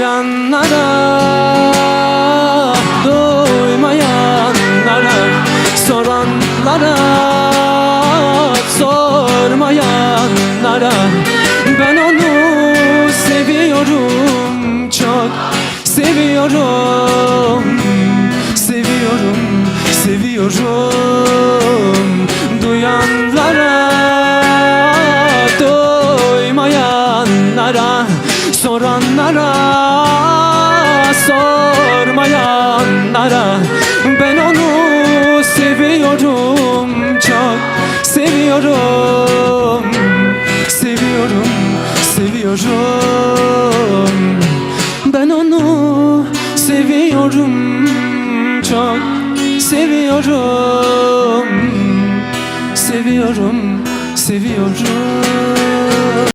Duyanlara, duymayanlara Soranlara, sormayanlara. Ben onu seviyorum çok Seviyorum, seviyorum, seviyorum. Sormayanlara Sormayanlara. Ben onu seviyorum Çok seviyorum Seviyorum Seviyorum. Ben onu seviyorum Çok seviyorum Seviyorum Seviyorum